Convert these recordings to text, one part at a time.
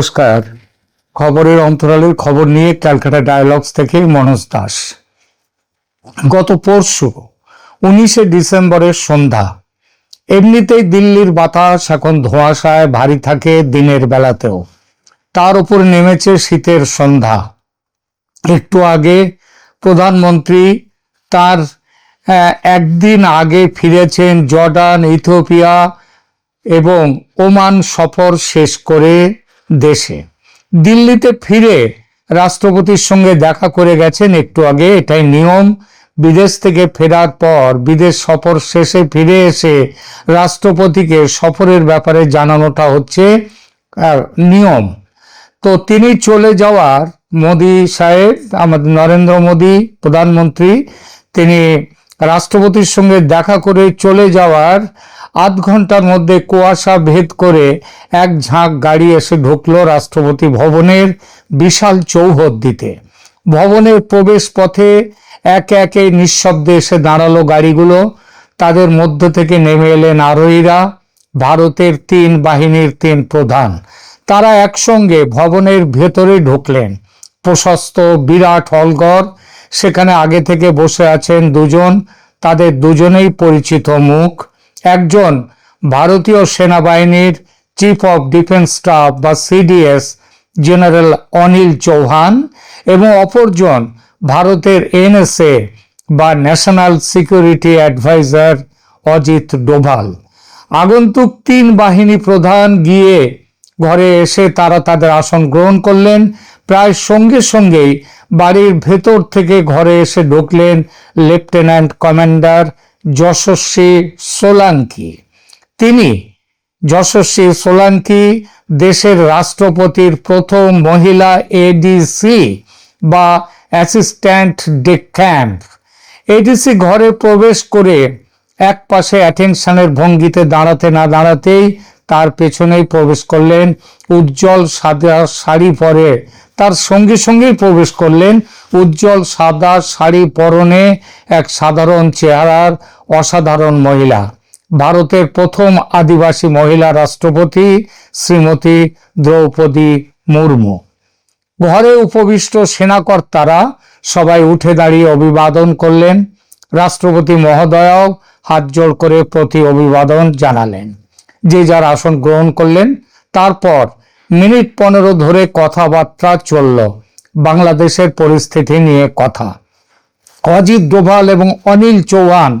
নমস্কার। খবরের অন্তরালের খবর নিয়ে ক্যালকাটা ডায়ালগস থেকে মনোজ দাস। গত পরশু উনিশে ডিসেম্বরের সন্ধ্যা, এমনিতেই দিল্লির বাতাস এখন ধোঁয়াশায় ভারী থাকে দিনের বেলাতেও। তার উপর নেমেছে শীতের সন্ধ্যা। একটু আগে প্রধানমন্ত্রী তার একদিন আগে ফিরেছেন জর্ডান, ইথিওপিয়া এবং ওমান সফর শেষ করে দেশে। দিল্লিতে ফিরে রাষ্ট্রপতির সঙ্গে দেখা করে গেছেন একটু আগে, এটাই নিয়ম। বিদেশ থেকে ফেরার পর, বিদেশ সফর শেষে ফিরে এসে রাষ্ট্রপতিকে সফরের ব্যাপারে জানানোটা হচ্ছে নিয়ম। তো তিনি চলে যাওয়ার মোদি সাহেব, আমাদের নরেন্দ্র মোদি, প্রধানমন্ত্রী, তিনি রাষ্ট্রপতির সঙ্গে দেখা করে চলে যাওয়ার আধ ঘণ্টার মধ্যে কুয়াশা ভেদ করে এক ঝাঁক গাড়ি এসে ঢুকলো রাষ্ট্রপতি ভবনের বিশাল চৌহদ্দিতে ভবনের প্রবেশ পথে একে একে নিঃশব্দে এসে দাঁড়াল গাড়িগুলো। তাদের মধ্য থেকে নেমে এলেন আরোহীরা, ভারতের তিন বাহিনীর তিন প্রধান। তারা একসঙ্গে ভবনের ভেতরে ঢুকলেন। প্রশস্ত বিরাট হলঘর সেখানে আগে থেকে বসে আছেন দুজন। তাদের দুজনেই পরিচিত মুখ। একজন ভারতীয় সেনাবাহিনীর চিফ অফ ডিফেন্স স্টাফ বা সিডিএস জেনারেল অনিল চৌহান এবং অপরজন ভারতের এনএসএ বা national security advisor Ajit Doval. আগন্তুক তিন বাহিনী প্রধান গিয়ে ঘরে এসে তারা তাদের আসন গ্রহণ করলেন। প্রায় সঙ্গে সঙ্গেই বাড়ির ভেতর থেকে ঘরে এসে ঢুকলেন লেফটেন্যান্ট কমান্ডার যশস্বী সোলাঙ্কি। তিনি যশস্বী সোলাঙ্কি দেশের রাষ্ট্রপতির প্রথম মহিলা এডিসি বা অ্যাসিস্ট্যান্ট ডে ক্যাম্প। এডিসি ঘরে প্রবেশ করে এক পাশে অ্যাটেনশনের ভঙ্গিতে দাঁড়াতে না দাঁড়াতেই তার পেছনেই প্রবেশ করলেন উজ্জ্বল সাদা শাড়ি পরে। তার সঙ্গে সঙ্গেই প্রবেশ করলেন উজ্জ্বল সাদা শাড়ি পরনে এক সাধারণ চেহারার অসাধারণ মহিলা। ভারতের প্রথম আদিবাসী মহিলা রাষ্ট্রপতি শ্রীমতী দ্রৌপদী মুর্মু। ঘরে উপবিষ্ট সেনাকর্তারা সবাই উঠে দাঁড়িয়ে অভিবাদন করলেন। রাষ্ট্রপতি মহোদয়াও হাত জোড় করে প্রতি অভিবাদন জানালেন। যে যার আসন গ্রহণ করলেন, তারপর মিনিট পনেরো ধরে কথাবার্তা চলল, বাংলাদেশের পরিস্থিতি নিয়ে কথা। অজিত ডোভাল এবং অনিল চৌহান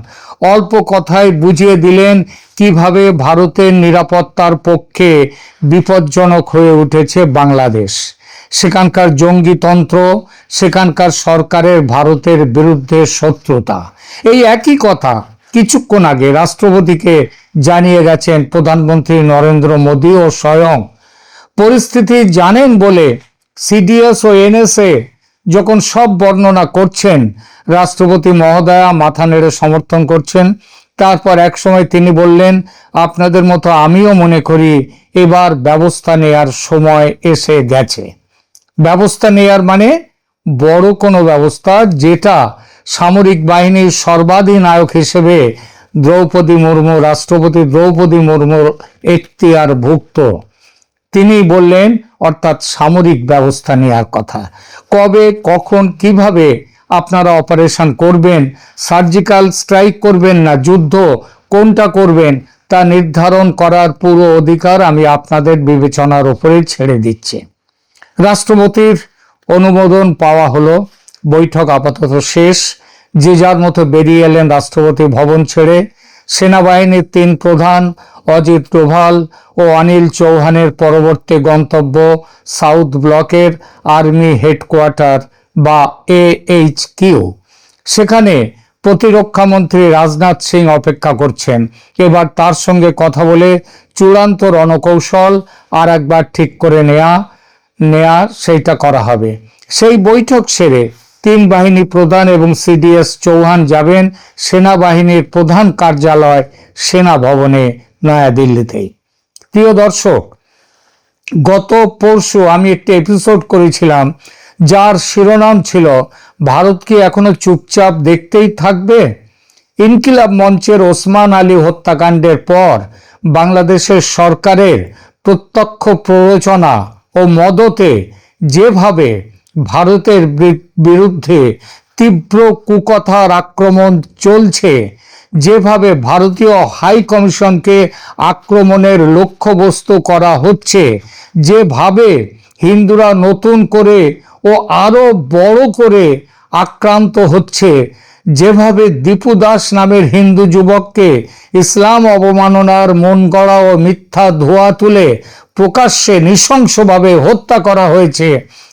অল্প কথায় বুঝিয়ে দিলেন কীভাবে ভারতের নিরাপত্তার পক্ষে বিপজ্জনক হয়ে উঠেছে বাংলাদেশ। সেখানকার জঙ্গিতন্ত্র সেখানকার সরকারের ভারতের বিরুদ্ধে শত্রুতা। এই একই কথা কিছুক্ষণ আগে রাষ্ট্রপতিকে জানিয়ে গেছেন প্রধানমন্ত্রী নরেন্দ্র মোদী ও স্বয়ং। পরিস্থিতি জানেন বলে সিডিএস ও এনএসএ যখন সব বর্ণনা করছেন, রাষ্ট্রপতি মহোদয়া মাথা নেড়ে সমর্থন করছেন। তারপর একসময় তিনি বললেন, আপনাদের মতো আমিও মনে করি এবার ব্যবস্থা নেয়ার সময় এসে গেছে। ব্যবস্থা নেয়ার মানে বড় কোনো ব্যবস্থা, যেটা সামরিক বাহিনীর সর্বাধিনায়ক হিসেবে দ্রৌপদী মুর্মু, রাষ্ট্রপতি দ্রৌপদী মুর্মুর এখতিয়ার ভুক্ত তিনি বললেন, অর্থাৎ সামরিক ব্যবস্থা নেওয়ার কথা। কবে, কখন, কীভাবে আপনারা অপারেশন করবেন, সার্জিক্যাল স্ট্রাইক করবেন না, যুদ্ধ কোনটা করবেন, তা নির্ধারণ করার পুরো অধিকার আমি আপনাদের বিবেচনার উপরে ছেড়ে দিচ্ছি। রাষ্ট্রপতির অনুমোদন পাওয়া হলো বৈঠক আপাতত শেষ। যে যার মতো বেরিয়ে এলেন রাষ্ট্রপতি ভবন ছেড়ে। সেনাবাহিনীর তিন প্রধান, অজিত ডোভাল ও অনিল চৌহানের পরবর্তী গন্তব্য সাউথ ব্লকের আর্মি হেডকোয়ার্টার বা এইচ কিউ সেখানে প্রতিরক্ষামন্ত্রী রাজনাথ সিং অপেক্ষা করছেন। এবার তার সঙ্গে কথা বলে চূড়ান্ত রণকৌশল আর একবার ঠিক করে নেয়া নেয়া, সেইটা করা হবে। সেই বৈঠক সেরে তিন বাহিনী প্রধান এবং সিডিএস চৌহান যাবেন সেনাবাহিনীর প্রধান কার্যালয় সেনা ভবনে নয়াদিল্লিতেই। প্রিয় দর্শক, গত পরশু আমি একটি এপিসোড করেছিলাম যার শিরোনাম ছিল, ভারত কি এখনও চুপচাপ দেখতেই থাকবে? ইনকিলাব মঞ্চের ওসমান আলী হত্যাকাণ্ডের পর বাংলাদেশের সরকারের প্রত্যক্ষ প্ররোচনা ও মদতে যেভাবে ভারতের বিরুদ্ধে তীব্র কুকথার আক্রমণ চলছে। যেভাবে ভারতীয় হাই কমিশনকে আক্রমণের লক্ষ্যবস্তু করা হচ্ছে, যেভাবে হিন্দুরা নতুন করে ও আরও বড় করে আক্রান্ত হচ্ছে, যেভাবে দীপু দাস নামের হিন্দু যুবককে ইসলাম অবমাননার মন গড়া ও মিথ্যা ধোয়া তুলে প্রকাশ্যে নৃশংসভাবে হত্যা করা হয়েছে।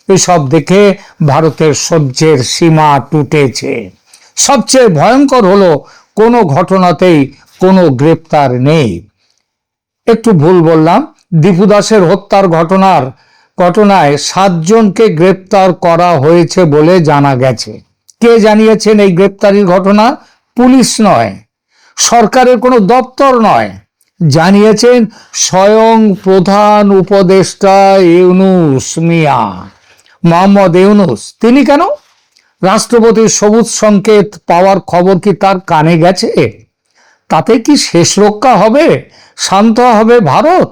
এসব দেখে ভারতের সহ্যের সীমা টুটেছে। সবচেয়ে ভয়ঙ্কর হলো, কোনো ঘটনাতেই কোনো গ্রেপ্তার নেই। একটু ভুল বললাম, দীপু দাসের হত্যার ঘটনার ঘটনায় সাতজনকে গ্রেপ্তার করা হয়েছে বলে জানা গেছে। কে জানিয়েছেন এই গ্রেপ্তারির ঘটনা? পুলিশ নয়, সরকারের কোনো দপ্তর নয়। জানিয়েছেন স্বয়ং প্রধান উপদেষ্টা ইউনুস মিয়া। মোহাম্মদ ইউনুস। তিনি কেন? রাষ্ট্রপতির সবুজ সংকেত পাওয়ার খবর কি তার কানে গেছে? তাতে কি শেষ রক্ষা হবে? শান্ত হবে ভারত?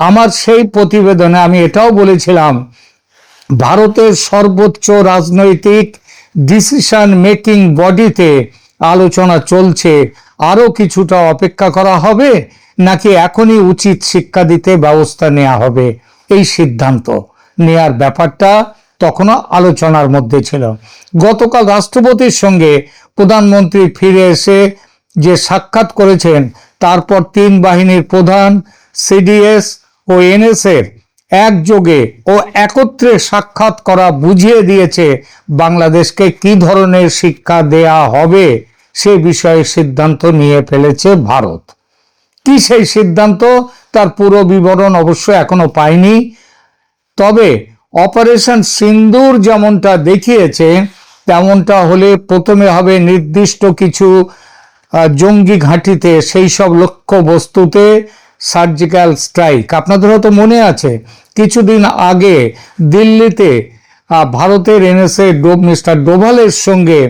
আমার সেই প্রতিবেদনে আমি এটাও বলেছিলাম, ভারতের সর্বোচ্চ রাজনৈতিক ডিসিশন মেকিং বডিতে আলোচনা চলছে। আরও কিছুটা অপেক্ষা করা হবে, নাকি এখনই উচিত শিক্ষা দিতে ব্যবস্থা নেওয়া হবে? এই সিদ্ধান্ত। নেয়ার ব্যাপারটা তখনও আলোচনার মধ্যে ছিল। গতকাল রাষ্ট্রপতির সঙ্গে প্রধানমন্ত্রী ফিরে এসে যে সাক্ষাৎ করেছেন, তারপর তিন বাহিনীর প্রধান, সিডিএস ও এনএসএর একযোগে ও একত্রে সাক্ষাৎ করা বুঝিয়ে দিয়েছে বাংলাদেশকে কি ধরনের শিক্ষা দেয়া হবে সে বিষয়ে সিদ্ধান্ত নিয়ে ফেলেছে ভারত। কি সেই সিদ্ধান্ত, তার পুরো বিবরণ অবশ্য এখনও পাইনি। তবে অপারেশন সিন্দুর যেমনটা দেখিয়েছে, তেমনটা হলে প্রথমে হবে নির্দিষ্ট কিছু জঙ্গি ঘাঁটিতে সেই সব লক্ষ্য বস্তুতে সার্জিক্যাল স্ট্রাইক। আপনাদের হয়তো মনে আছে, কিছুদিন আগে দিল্লিতে ভারতের এনএসএ মিস্টার ডোভালের সঙ্গে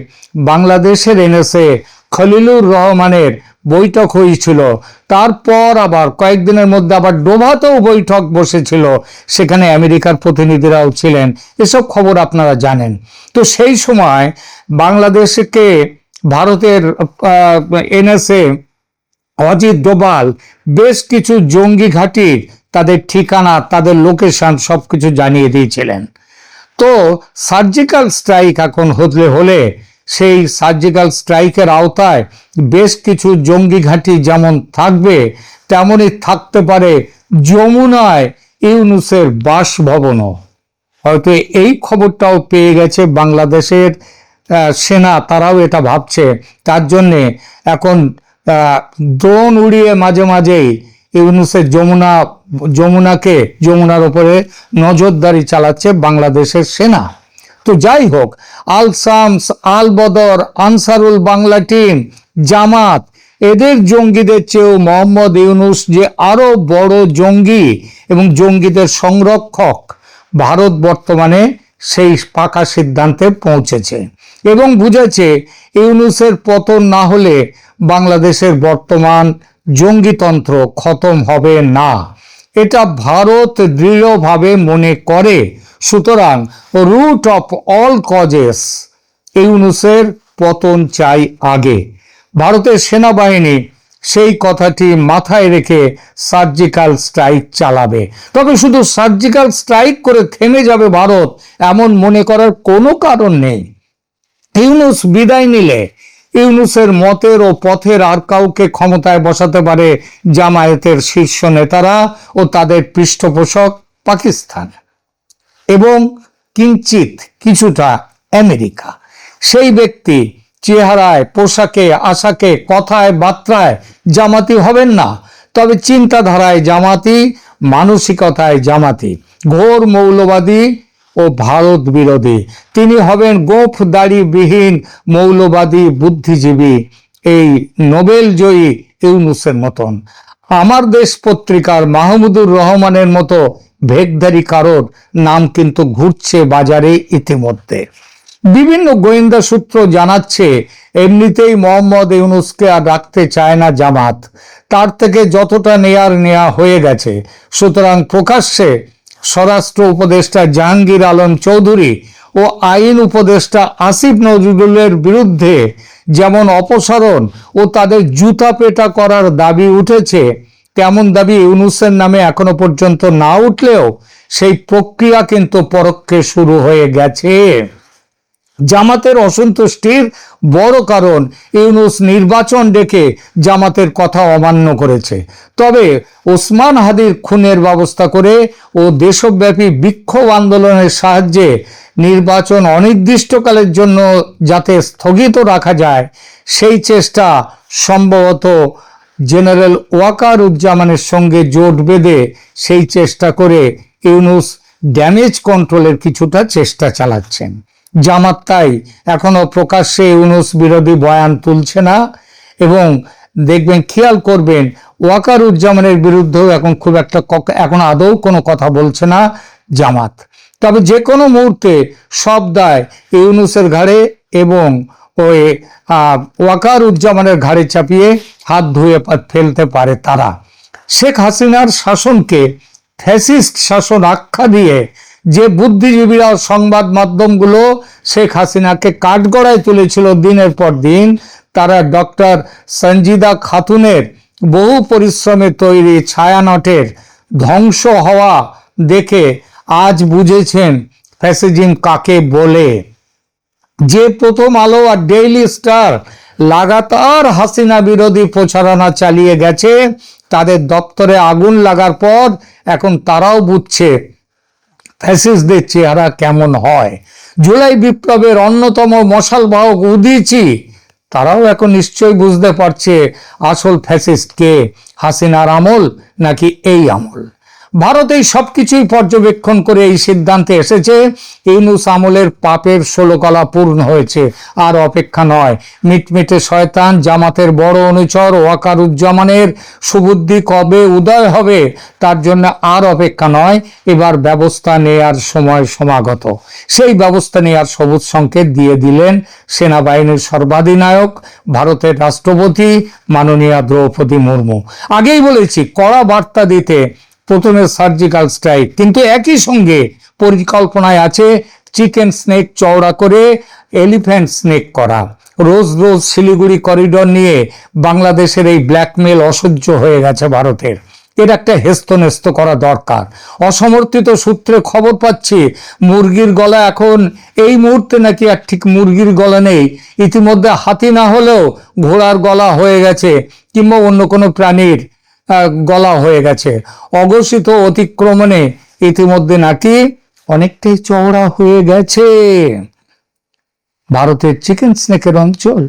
বাংলাদেশের এনএসএ খলিলুর রহমানের বৈঠক হয়েছিল। তারপর আবার কয়েকদিনের মধ্যে আবার ডোভাতেও বৈঠক বসেছিল। সেখানে আমেরিকার প্রতিনিধিরাও ছিলেন। এসব খবর আপনারা জানেন। তো সেই সময় বাংলাদেশকে ভারতের এনএসএ অজিত ডোভাল বেশ কিছু জঙ্গি ঘাঁটির তাদের ঠিকানা, তাদের লোকেশন সব কিছু জানিয়ে দিয়েছিলেন। তো সার্জিক্যাল স্ট্রাইক এখন হলে হলে সেই সার্জিক্যাল স্ট্রাইকের আওতায় বেশ কিছু জঙ্গি ঘাঁটি যেমন থাকবে, তেমনই থাকতে পারে যমুনায় ইউনুসের বাসভবনও। হয়তো এই খবরটাও পেয়ে গেছে বাংলাদেশের সেনা, তারাও এটা ভাবছে। তার জন্যে এখন ড্রোন উড়িয়ে মাঝে মাঝেই ইউনুসের যমুনা, যমুনাকে, যমুনার ওপরে নজরদারি চালাচ্ছে বাংলাদেশের সেনা। তো যাই হোক, আল শামস, আল বদর, আনসারুল বাংলা টিম, জামাত, এদের জঙ্গিদের চেয়েও মোহাম্মদ ইউনুস যে আরও বড় জঙ্গি এবং জঙ্গিদের সংরক্ষক ভারত বর্তমানে সেই পাকা সিদ্ধান্তে পৌঁছেছে এবং বুঝেছে ইউনুসের পতন না হলে বাংলাদেশের বর্তমান জঙ্গিতন্ত্র খতম হবে না। এটা ভারত দৃঢ়ভাবে মনে করে সুতরাং রুট অফ অল কজেস ইউনুসের পতন চাই আগে। ভারতের সেনাবাহিনী সেই কথাটি মাথায় রেখে সার্জিক্যাল স্ট্রাইক চালাবে। তবে শুধু সার্জিক্যাল স্ট্রাইক করে থেমে যাবে ভারত, এমন মনে করার কোনো কারণ নেই। ইউনুস বিদায় নিলে ইউনুসের মতের ও পথের আর কাউকে ক্ষমতায় বসাতে পারে জামায়াতের শীর্ষ নেতারা ও তাদের পৃষ্ঠপোষক পাকিস্তান। এবং কিঞ্চিত কিছুটা আমেরিকা। সেই ব্যক্তি চেহারায়, পোশাকে, আশাকে, কথায়, বার্তায় জামাতি হবেন না, তবে চিন্তাধারায় জামাতি, মানসিকতায় জামাতি। ঘোর মৌলবাদী ও ভারত বিরোধী। তিনি হবেন গোফ দাড়িবিহীন মৌলবাদী বুদ্ধিজীবী, এই নোবেল জয়ী ইউনুসের মতন। আমার দেশ পত্রিকার মাহমুদুর রহমানের মতো ভেগধারী কারোর নাম কিন্তু ঘুরছে বাজারে ইতিমধ্যে। বিভিন্ন গোয়েন্দা সূত্র জানাচ্ছে, এমনিতেই মোহাম্মদ ইউনুসকে আর রাখতে চায় না জামাত। তার থেকে যতটা নেয়ার নেয়া হয়ে গেছে। সুতরাং প্রকাশ্যে স্বরাষ্ট্র উপদেষ্টা জাহাঙ্গীর আলম চৌধুরী ও আইন উপদেষ্টা আসিফ নজরুলের বিরুদ্ধে যেমন অপসারণ ও তাদের জুতা পেটা করার দাবি উঠেছে তেমন দাবি ইউনুসের নামে এখনও পর্যন্ত না উঠলেও সেই প্রক্রিয়া কিন্তু পরোক্ষে শুরু হয়ে গেছে। জামাতের অসন্তুষ্টির বড় কারণ ইউনুস নির্বাচন ডেকে জামাতের কথা অমান্য করেছে। তবে ওসমান হাদির খুনের ব্যবস্থা করে ও দেশব্যাপী বিক্ষোভ আন্দোলনের সাহায্যে নির্বাচন অনির্দিষ্টকালের জন্য যাতে স্থগিত রাখা যায়, সেই চেষ্টা সম্ভবত জেনারেল ওয়াকার উজ্জামানের সঙ্গে জোট বেঁধে সেই চেষ্টা করে ইউনুস ড্যামেজ কন্ট্রোলের কিছুটা চেষ্টা চালাচ্ছেন। জামাত তাই এখনও প্রকাশ্যে ইউনুস বিরোধী বয়ান তুলছে না এবং দেখবেন, খেয়াল করবেন ওয়াকার উজ্জামানের বিরুদ্ধেও এখন খুব একটা এখন আদৌ কোনো কথা বলছে না জামাত। তবে যে কোনো মুহূর্তে সব দায় ইউনুসের ঘাড়ে এবং ওই ওয়াকার উজ্জামানের ঘাড়ে চাপিয়ে হাত ধুয়ে ফেলতে পারে তারা। শেখ হাসিনার শাসনকে ফ্যাসিস্ট শাসন আখ্যা দিয়ে যে বুদ্ধিজীবীরা সংবাদ মাধ্যমগুলো শেখ হাসিনাকে কাঠগড়ায় তুলেছিল দিনের পর দিন, তারা ডক্টর সঞ্জিদা খাতুনের বহু পরিশ্রমে তৈরি ছায়ানটের ধ্বংস হওয়া দেখে আজ বুঝেছেন ফ্যাসিজিম কাকে বলে। যে প্রথম আলো আর ডেইলি স্টার লাগাতার হাসিনা বিরোধী প্রচারণা চালিয়ে গেছে, তাদের দপ্তরে আগুন লাগার পর এখন তারাও বুঝছে ফ্যাসিস্টদের চেহারা কেমন হয়। জুলাই বিপ্লবের অন্যতম মশাল বাহক উদিচি, তারাও এখন নিশ্চয়ই বুঝতে পারছে আসল ফ্যাসিস্ট কে হাসিনার আমল নাকি এই আমল। ভারত এই সব কিছুই পর্যবেক্ষণ করে এই সিদ্ধান্তে এসেছে, ইউনুস আমলের পাপের ষোলকলা পূর্ণ হয়েছে, আর অপেক্ষা নয়। মিটমিটে শয়তান জামাতের বড় অনুচর ওয়াকারুজ্জামানের সুবুদ্ধি কবে উদয় হবে, তার জন্য আর অপেক্ষা নয়, এবার ব্যবস্থা নেয়ার সময় সমাগত। সেই ব্যবস্থা নেয়ার সবুজ সংকেত দিয়ে দিলেন সেনাবাহিনীর সর্বাধিনায়ক, ভারতের রাষ্ট্রপতি মাননীয় দ্রৌপদী মুর্মু। আগেই বলেছি, কড়া বার্তা দিতে প্রথমে সার্জিক্যাল স্ট্রাইক কিন্তু একই সঙ্গে পরিকল্পনায় আছে চিকেন স্নেক চওড়া করে এলিফ্যান্ট স্নেক করা। রোজ রোজ শিলিগুড়ি করিডর নিয়ে বাংলাদেশের এই ব্ল্যাকমেল অসহ্য হয়ে গেছে ভারতের। এর একটা হেস্তনেস্ত করা দরকার। অসমর্থিত সূত্রে খবর পাচ্ছি, মুরগির গলা এখন এই মুহূর্তে নাকি আর ঠিক মুরগির গলা নেই। ইতিমধ্যে হাতি না হলেও ঘোড়ার গলা হয়ে গেছে, কিংবা অন্য কোনো প্রাণীর। গলা হয়ে গেছে। অঘোষিত অতিক্রমণে ইতিমধ্যে নাকি অনেকটাই চওড়া হয়ে গেছে। ভারতের চিকেন স্নেকের অঞ্চল।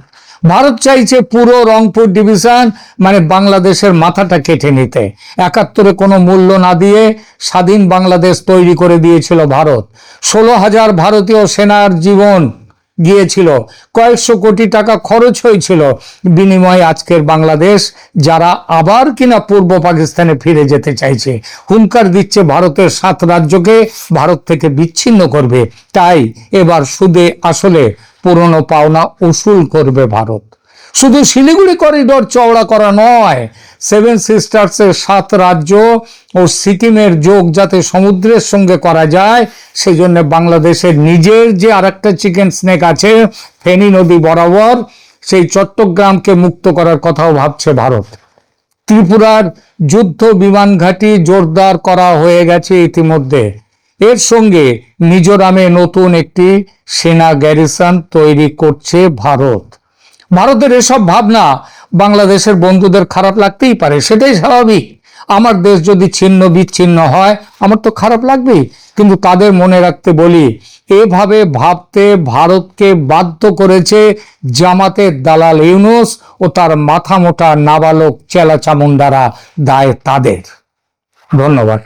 ভারত চাইছে পুরো রংপুর ডিভিশন মানে বাংলাদেশের মাথাটা কেটে নিতে। একাত্তরে কোনো মূল্য না দিয়ে স্বাধীন বাংলাদেশ তৈরি করে দিয়েছিল ভারত। ষোলো হাজার ভারতীয় সেনার জীবন গিয়েছিল। কয়েকশো কোটি টাকা খরচ হয়েছিল। বিনিময়ে আজকের বাংলাদেশ যারা আবার কিনা পূর্ব পাকিস্তানে ফিরে যেতে চাইছে, হুঙ্কার দিচ্ছে ভারতের সাত রাজ্যকে, ভারত থেকে বিচ্ছিন্ন করবে। তাই এবার সুদে আসলে পুরনো পাওনা উসুল করবে ভারত। শুধু শিলিগুড়ি করিডোর চওড়া করা নয় সেভেন সিস্টার্সের সাত রাজ্য ও সিকিমের যোগ যাতে সমুদ্রের সঙ্গে করা যায় সেই জন্য বাংলাদেশের নিজের যে আরেকটা চিকেন স্নেক আছে, ফেনী নদী বরাবর, সেই চট্টগ্রামকে মুক্ত করার কথাও ভাবছে ভারত। ত্রিপুরার যুদ্ধ বিমান ঘাঁটি জোরদার করা হয়ে গেছে ইতিমধ্যে। এর সঙ্গে মিজোরামে নতুন একটি সেনা গ্যারিসন তৈরি করছে ভারত। ভারতের এসব ভাবনা বাংলাদেশের বন্ধুদের খারাপ লাগতেই পারে, সেটাই স্বাভাবিক। আমার দেশ যদি ছিন্ন, বিচ্ছিন্ন হয়, আমার তো খারাপ লাগবেই। কিন্তু তাদের মনে রাখতে বলি, এভাবে ভাবতে ভারতকে বাধ্য করেছে জামাতের দালাল ইউনুস ও তার মাথা মোটা নাবালক চেলা চামুন্ডারা, দায় তাদের। ধন্যবাদ।